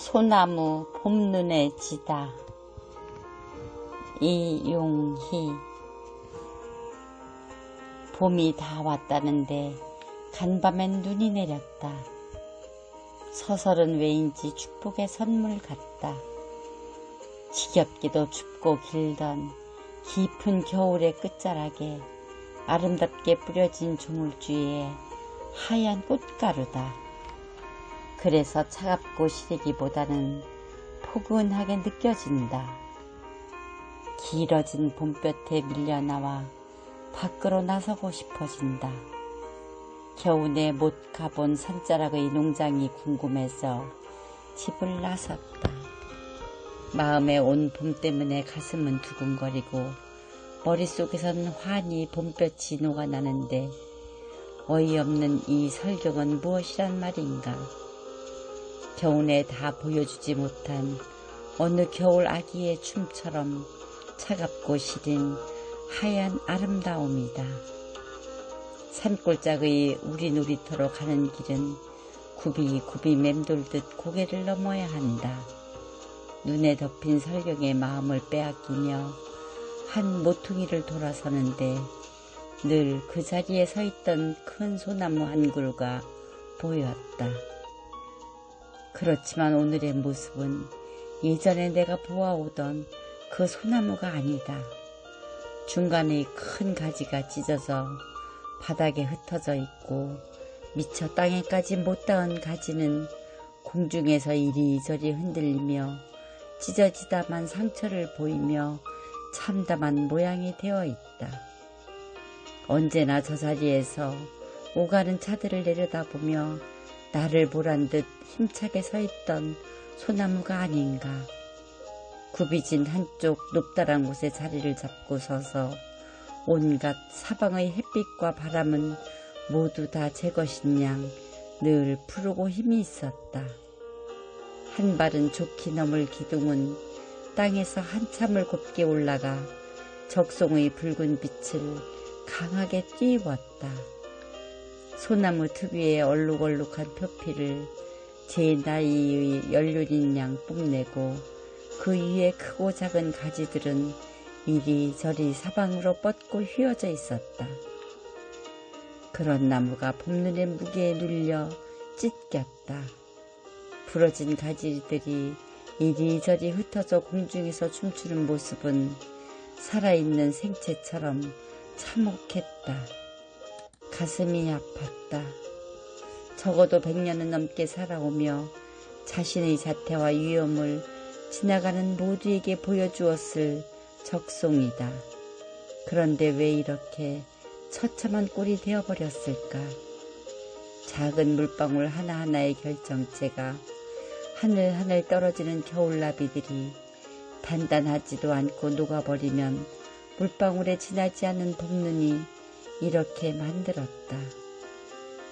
소나무 봄눈에 지다 이용희 봄이 다 왔다는데 간밤엔 눈이 내렸다. 서설은 왜인지 축복의 선물 같다. 지겹기도 춥고 길던 깊은 겨울의 끝자락에 아름답게 뿌려진 조물주에 하얀 꽃가루다. 그래서 차갑고 시리기보다는 포근하게 느껴진다. 길어진 봄볕에 밀려나와 밖으로 나서고 싶어진다. 겨우내 못 가본 산자락의 농장이 궁금해서 집을 나섰다. 마음에 온 봄 때문에 가슴은 두근거리고 머릿속에선 환히 봄볕이 녹아나는데 어이없는 이 설경은 무엇이란 말인가. 겨우내 다 보여주지 못한 어느 겨울 아기의 춤처럼 차갑고 시린 하얀 아름다움이다. 산골짜기의 우리 놀이터로 가는 길은 굽이굽이 맴돌듯 고개를 넘어야 한다. 눈에 덮인 설경의 마음을 빼앗기며 한 모퉁이를 돌아서는데 늘 그 자리에 서 있던 큰 소나무 한 그루가 보였다. 그렇지만 오늘의 모습은 예전에 내가 보아오던 그 소나무가 아니다. 중간에 큰 가지가 찢어져 바닥에 흩어져 있고 미처 땅에까지 못 닿은 가지는 공중에서 이리저리 흔들리며 찢어지다만 상처를 보이며 참담한 모양이 되어 있다. 언제나 저 자리에서 오가는 차들을 내려다보며 나를 보란 듯 힘차게 서 있던 소나무가 아닌가. 굽이진 한쪽 높다란 곳에 자리를 잡고 서서 온갖 사방의 햇빛과 바람은 모두 다 제 것인 양 늘 푸르고 힘이 있었다. 한 발은 좋게 넘을 기둥은 땅에서 한참을 곱게 올라가 적송의 붉은 빛을 강하게 띄웠다. 소나무 특유의 얼룩얼룩한 표피를 제 나이의 연륜인 양 뽐내고 그 위에 크고 작은 가지들은 이리저리 사방으로 뻗고 휘어져 있었다. 그런 나무가 봄눈의 무게에 눌려 찢겼다. 부러진 가지들이 이리저리 흩어져 공중에서 춤추는 모습은 살아있는 생체처럼 참혹했다. 가슴이 아팠다. 적어도 백년은 넘게 살아오며 자신의 자태와 위험을 지나가는 모두에게 보여주었을 적송이다. 그런데 왜 이렇게 처참한 꼴이 되어버렸을까? 작은 물방울 하나하나의 결정체가 하늘하늘 떨어지는 겨울나비들이 단단하지도 않고 녹아버리면 물방울에 지나지 않는 봄눈이 이렇게 만들었다.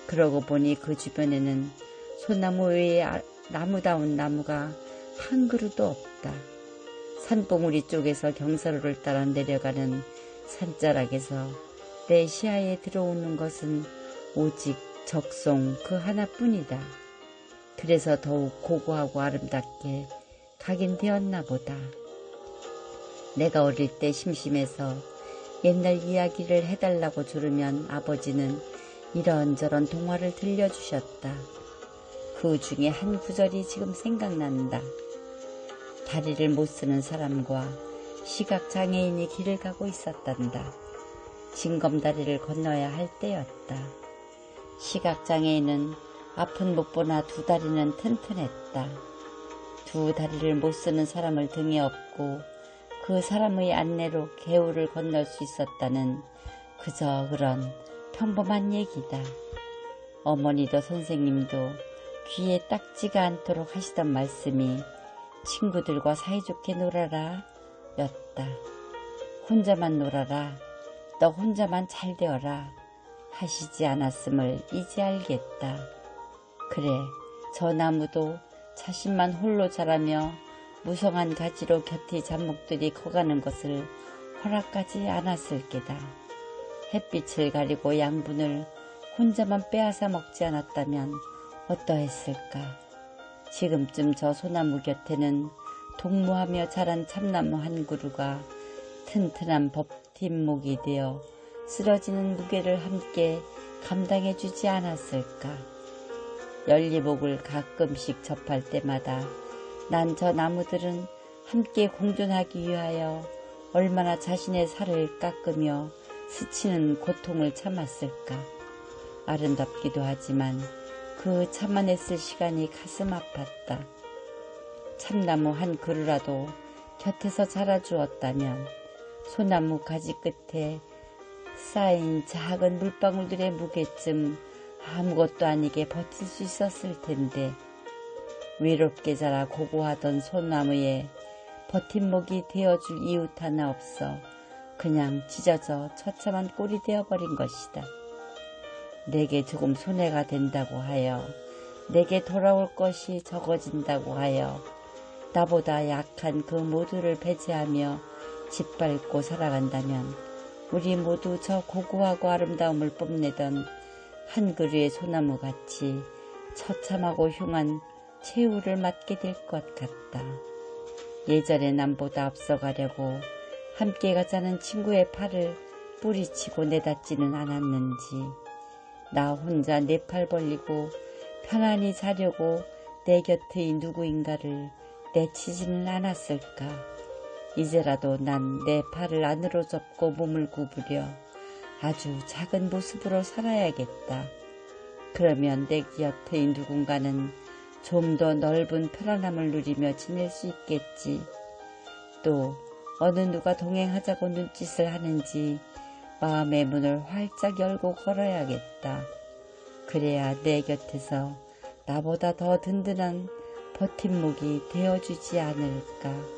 그러고 보니 그 주변에는 소나무 외에 나무다운 나무가 한 그루도 없다. 산봉우리 쪽에서 경사로를 따라 내려가는 산자락에서 내 시야에 들어오는 것은 오직 적송 그 하나뿐이다. 그래서 더욱 고고하고 아름답게 각인되었나 보다. 내가 어릴 때 심심해서 옛날 이야기를 해달라고 조르면 아버지는 이런저런 동화를 들려주셨다. 그 중에 한 구절이 지금 생각난다. 다리를 못 쓰는 사람과 시각장애인이 길을 가고 있었단다. 징검다리를 건너야 할 때였다. 시각장애인은 앞은 못 보나 두 다리는 튼튼했다. 두 다리를 못 쓰는 사람을 등에 업고 그 사람의 안내로 개울을 건널 수 있었다는 그저 그런 평범한 얘기다. 어머니도 선생님도 귀에 딱지가 않도록 하시던 말씀이 친구들과 사이좋게 놀아라 였다. 혼자만 놀아라. 너 혼자만 잘 되어라. 하시지 않았음을 이제 알겠다. 그래, 저 나무도 자신만 홀로 자라며 무성한 가지로 곁에 잡목들이 커가는 것을 허락하지 않았을 게다. 햇빛을 가리고 양분을 혼자만 빼앗아 먹지 않았다면 어떠했을까? 지금쯤 저 소나무 곁에는 동무하며 자란 참나무 한 그루가 튼튼한 버팀목이 되어 쓰러지는 무게를 함께 감당해 주지 않았을까. 연리목을 가끔씩 접할 때마다 난 저 나무들은 함께 공존하기 위하여 얼마나 자신의 살을 깎으며 스치는 고통을 참았을까. 아름답기도 하지만 그 참아냈을 시간이 가슴 아팠다. 참나무 한 그루라도 곁에서 자라주었다면 소나무 가지 끝에 쌓인 작은 물방울들의 무게쯤 아무것도 아니게 버틸 수 있었을 텐데 외롭게 자라 고고하던 소나무에 버팀목이 되어줄 이웃 하나 없어 그냥 찢어져 처참한 꼴이 되어버린 것이다. 내게 조금 손해가 된다고 하여 내게 돌아올 것이 적어진다고 하여 나보다 약한 그 모두를 배제하며 짓밟고 살아간다면 우리 모두 저 고고하고 아름다움을 뽐내던 한 그루의 소나무 같이 처참하고 흉한 최후를 맞게 될 것 같다. 예전에 남보다 앞서가려고 함께 가자는 친구의 팔을 뿌리치고 내닫지는 않았는지 나 혼자 내 팔 벌리고 편안히 자려고 내 곁의 누구인가를 내치지는 않았을까. 이제라도 난 내 팔을 안으로 접고 몸을 구부려 아주 작은 모습으로 살아야겠다. 그러면 내 곁의 누군가는 좀 더 넓은 편안함을 누리며 지낼 수 있겠지. 또 어느 누가 동행하자고 눈짓을 하는지 마음의 문을 활짝 열고 걸어야겠다. 그래야 내 곁에서 나보다 더 든든한 버팀목이 되어주지 않을까.